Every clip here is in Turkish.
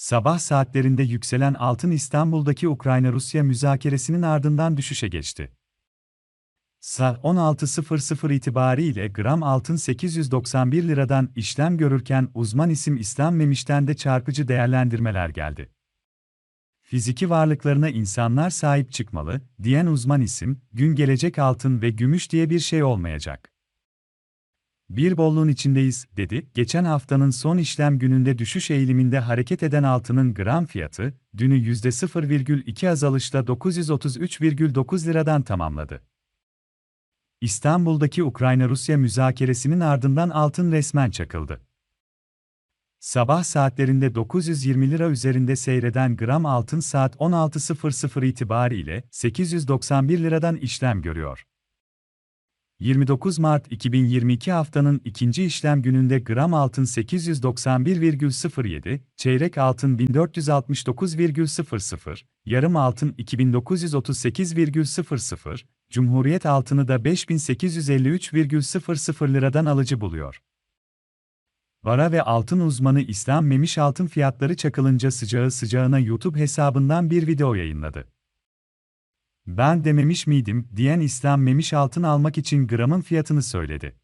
Sabah saatlerinde yükselen altın İstanbul'daki Ukrayna-Rusya müzakeresinin ardından düşüşe geçti. Saat 16.00 itibariyle gram altın 891 liradan işlem görürken uzman isim İslam Memiş'ten de çarpıcı değerlendirmeler geldi. Fiziki varlıklarına insanlar sahip çıkmalı, diyen uzman isim, gün gelecek altın ve gümüş diye bir şey olmayacak. Bir bolluğun içindeyiz, dedi. Geçen haftanın son işlem gününde düşüş eğiliminde hareket eden altının gram fiyatı, dünü %0,2 azalışla 933,9 liradan tamamladı. İstanbul'daki Ukrayna-Rusya müzakeresinin ardından altın resmen çakıldı. Sabah saatlerinde 920 lira üzerinde seyreden gram altın saat 16.00 itibariyle 891 liradan işlem görüyor. 29 Mart 2022 haftanın ikinci işlem gününde gram altın 891,07, çeyrek altın 1469,00, yarım altın 2938,00, Cumhuriyet altını da 5853,00 liradan alıcı buluyor. Vara ve altın uzmanı İslam Memiş altın fiyatları çakılınca sıcağı sıcağına YouTube hesabından bir video yayınladı. Ben dememiş miydim diyen İslam Memiş altın almak için gramın fiyatını söyledi.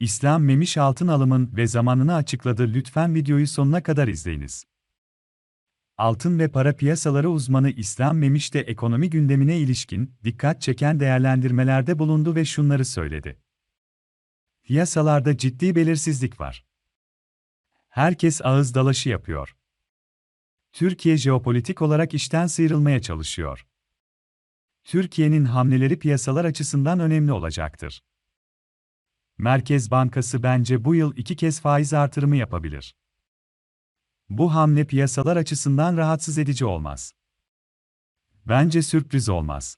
İslam Memiş altın alımın ve zamanını açıkladı lütfen videoyu sonuna kadar izleyiniz. Altın ve para piyasaları uzmanı İslam Memiş de ekonomi gündemine ilişkin dikkat çeken değerlendirmelerde bulundu ve şunları söyledi. Piyasalarda ciddi belirsizlik var. Herkes ağız dalaşı yapıyor. Türkiye jeopolitik olarak işten sıyrılmaya çalışıyor. Türkiye'nin hamleleri piyasalar açısından önemli olacaktır. Merkez Bankası bence bu yıl iki kez faiz artırımı yapabilir. Bu hamle piyasalar açısından rahatsız edici olmaz. Bence sürpriz olmaz.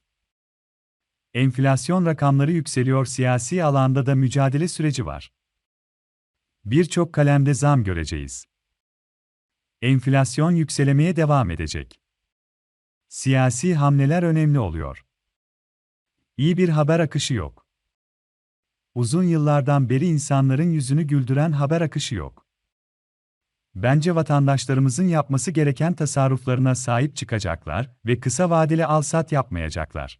Enflasyon rakamları yükseliyor, siyasi alanda da mücadele süreci var. Birçok kalemde zam göreceğiz. Enflasyon yükselemeye devam edecek. Siyasi hamleler önemli oluyor. İyi bir haber akışı yok. Uzun yıllardan beri insanların yüzünü güldüren haber akışı yok. Bence vatandaşlarımızın yapması gereken tasarruflarına sahip çıkacaklar ve kısa vadeli alsat yapmayacaklar.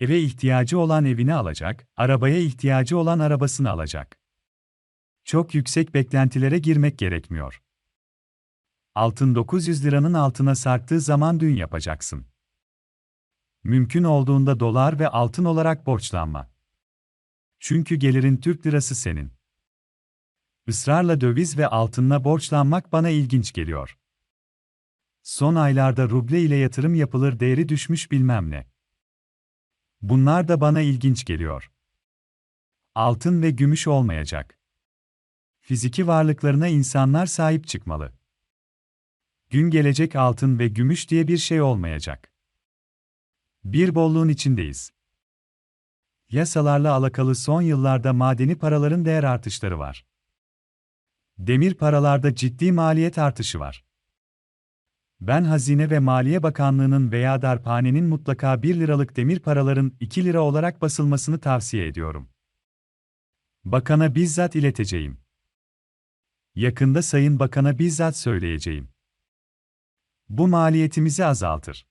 Eve ihtiyacı olan evini alacak, arabaya ihtiyacı olan arabasını alacak. Çok yüksek beklentilere girmek gerekmiyor. Altın 900 liranın altına sarktığı zaman dün yapacaksın. Mümkün olduğunda dolar ve altın olarak borçlanma. Çünkü gelirin Türk lirası senin. Israrla döviz ve altınla borçlanmak bana ilginç geliyor. Son aylarda ruble ile yatırım yapılır değeri düşmüş bilmem ne. Bunlar da bana ilginç geliyor. Altın ve gümüş olmayacak. Fiziki varlıklarına insanlar sahip çıkmalı. Gün gelecek altın ve gümüş diye bir şey olmayacak. Bir bolluğun içindeyiz. Yasalarla alakalı son yıllarda madeni paraların değer artışları var. Demir paralarda ciddi maliyet artışı var. Ben Hazine ve Maliye Bakanlığı'nın veya darphanenin mutlaka 1 liralık demir paraların 2 lira olarak basılmasını tavsiye ediyorum. Bakana bizzat ileteceğim. Yakında Sayın Bakan'a bizzat söyleyeceğim. Bu maliyetimizi azaltır.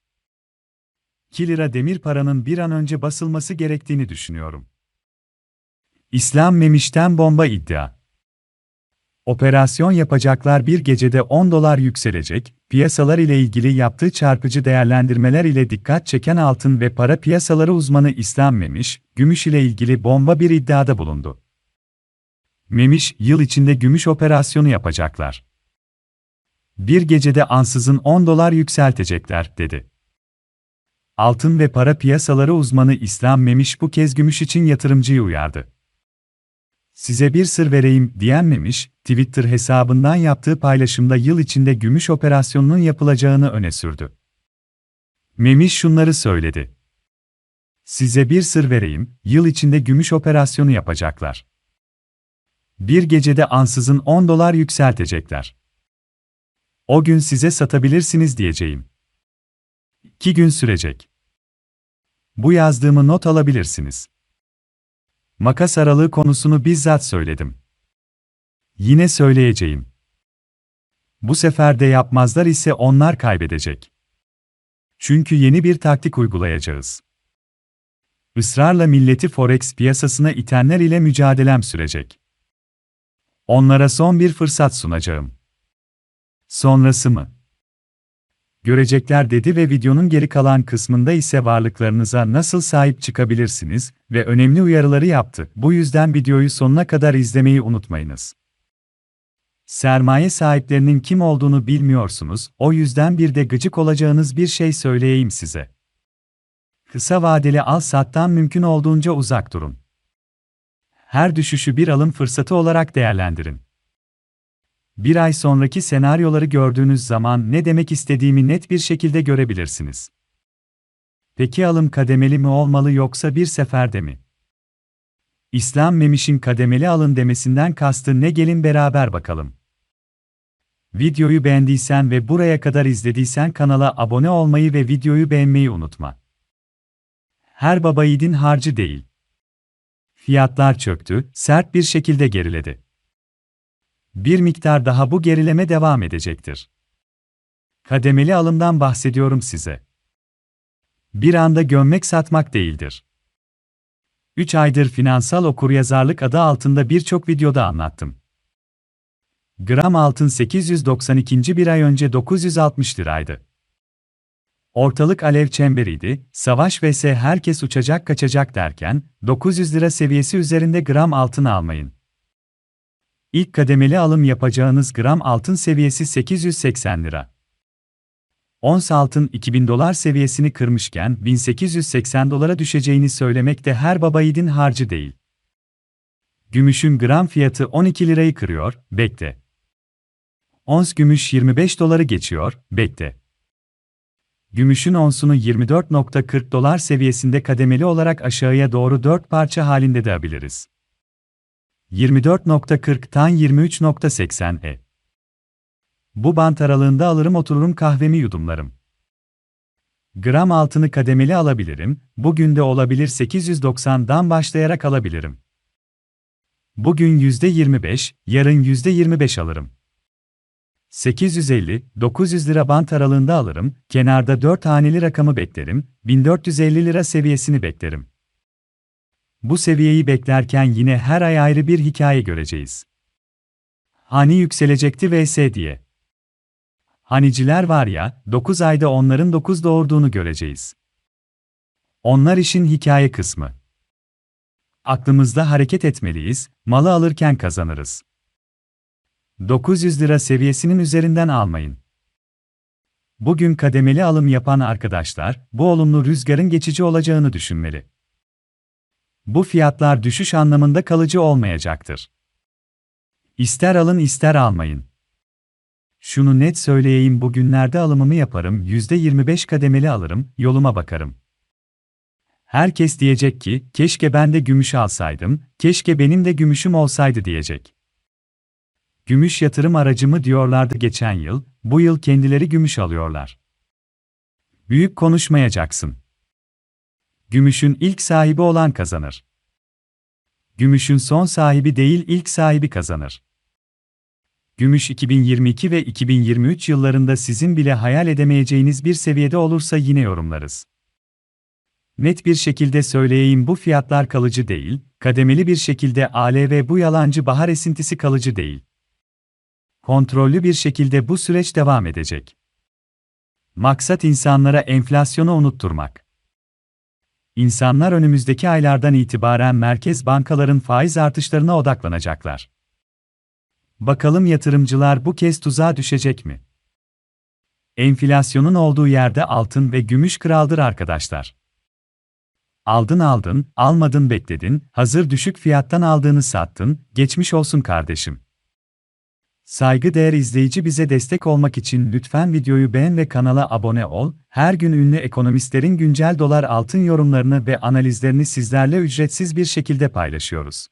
2 lira demir paranın bir an önce basılması gerektiğini düşünüyorum. İslam Memiş'ten bomba iddia. Operasyon yapacaklar bir gecede 10 dolar yükselecek, piyasalar ile ilgili yaptığı çarpıcı değerlendirmeler ile dikkat çeken altın ve para piyasaları uzmanı İslam Memiş, gümüş ile ilgili bomba bir iddiada bulundu. Memiş, yıl içinde gümüş operasyonu yapacaklar. Bir gecede ansızın 10 dolar yükseltecekler, dedi. Altın ve para piyasaları uzmanı İslam Memiş bu kez gümüş için yatırımcıyı uyardı. Size bir sır vereyim diyenmemiş, Twitter hesabından yaptığı paylaşımda yıl içinde gümüş operasyonunun yapılacağını öne sürdü. Memiş şunları söyledi. Size bir sır vereyim, yıl içinde gümüş operasyonu yapacaklar. Bir gecede ansızın 10 dolar yükseltecekler. O gün size satabilirsiniz diyeceğim. İki gün sürecek. Bu yazdığımı not alabilirsiniz. Makas aralığı konusunu bizzat söyledim. Yine söyleyeceğim. Bu sefer de yapmazlar ise onlar kaybedecek. Çünkü yeni bir taktik uygulayacağız. Israrla milleti forex piyasasına itenler ile mücadelem sürecek. Onlara son bir fırsat sunacağım. Sonrası mı? Görecekler dedi ve videonun geri kalan kısmında ise varlıklarınıza nasıl sahip çıkabilirsiniz ve önemli uyarıları yaptı. Bu yüzden videoyu sonuna kadar izlemeyi unutmayınız. Sermaye sahiplerinin kim olduğunu bilmiyorsunuz, o yüzden bir de gıcık olacağınız bir şey söyleyeyim size. Kısa vadeli al-sattan mümkün olduğunca uzak durun. Her düşüşü bir alım fırsatı olarak değerlendirin. Bir ay sonraki senaryoları gördüğünüz zaman ne demek istediğimi net bir şekilde görebilirsiniz. Peki alım kademeli mi olmalı yoksa bir seferde mi? İslam Memiş'in kademeli alın demesinden kastı ne gelin beraber bakalım. Videoyu beğendiysen ve buraya kadar izlediysen kanala abone olmayı ve videoyu beğenmeyi unutma. Her baba yiğidin harcı değil. Fiyatlar çöktü, sert bir şekilde geriledi. Bir miktar daha bu gerileme devam edecektir. Kademeli alımdan bahsediyorum size. Bir anda gömmek satmak değildir. 3 aydır finansal okuryazarlık adı altında birçok videoda anlattım. Gram altın 892. bir ay önce 960 liraydı. Ortalık alev çemberiydi, savaş vs herkes uçacak kaçacak derken, 900 lira seviyesi üzerinde gram altın almayın. İlk kademeli alım yapacağınız gram altın seviyesi 880 lira. Ons altın 2000 dolar seviyesini kırmışken 1880 dolara düşeceğini söylemek de her baba yiğidin harcı değil. Gümüşün gram fiyatı 12 lirayı kırıyor, bekle. Ons gümüş 25 doları geçiyor, bekle. Gümüşün onsunu 24.40 dolar seviyesinde kademeli olarak aşağıya doğru 4 parça halinde de alabiliriz. 24.40'tan 23.80 e. Bu bant aralığında alırım otururum kahvemi yudumlarım. Gram altını kademeli alabilirim, bugün de olabilir 890'dan başlayarak alabilirim. Bugün %25, yarın %25 alırım. 850-900 lira bant aralığında alırım, kenarda 4 haneli rakamı beklerim, 1450 lira seviyesini beklerim. Bu seviyeyi beklerken yine her ay ayrı bir hikaye göreceğiz. Hani yükselecekti vs diye. Haniciler var ya, 9 ayda onların 9 doğurduğunu göreceğiz. Onlar işin hikaye kısmı. Aklımızda hareket etmeliyiz, malı alırken kazanırız. 900 lira seviyesinin üzerinden almayın. Bugün kademeli alım yapan arkadaşlar, bu olumlu rüzgarın geçici olacağını düşünmeli. Bu fiyatlar düşüş anlamında kalıcı olmayacaktır. İster alın ister almayın. Şunu net söyleyeyim bugünlerde alımımı yaparım, %25 kademeli alırım, yoluma bakarım. Herkes diyecek ki, keşke ben de gümüş alsaydım, keşke benim de gümüşüm olsaydı diyecek. Gümüş yatırım aracımı diyorlardı geçen yıl, bu yıl kendileri gümüş alıyorlar. Büyük konuşmayacaksın. Gümüşün ilk sahibi olan kazanır. Gümüşün son sahibi değil ilk sahibi kazanır. Gümüş 2022 ve 2023 yıllarında sizin bile hayal edemeyeceğiniz bir seviyede olursa yine yorumlarız. Net bir şekilde söyleyeyim bu fiyatlar kalıcı değil, kademeli bir şekilde ALV bu yalancı bahar esintisi kalıcı değil. Kontrollü bir şekilde bu süreç devam edecek. Maksat insanlara enflasyonu unutturmak. İnsanlar önümüzdeki aylardan itibaren merkez bankaların faiz artışlarına odaklanacaklar. Bakalım yatırımcılar bu kez tuzağa düşecek mi? Enflasyonun olduğu yerde altın ve gümüş kraldır arkadaşlar. Aldın aldın, almadın bekledin, hazır düşük fiyattan aldığını sattın, geçmiş olsun kardeşim. Saygıdeğer izleyici bize destek olmak için lütfen videoyu beğen ve kanala abone ol. Her gün ünlü ekonomistlerin güncel dolar altın yorumlarını ve analizlerini sizlerle ücretsiz bir şekilde paylaşıyoruz.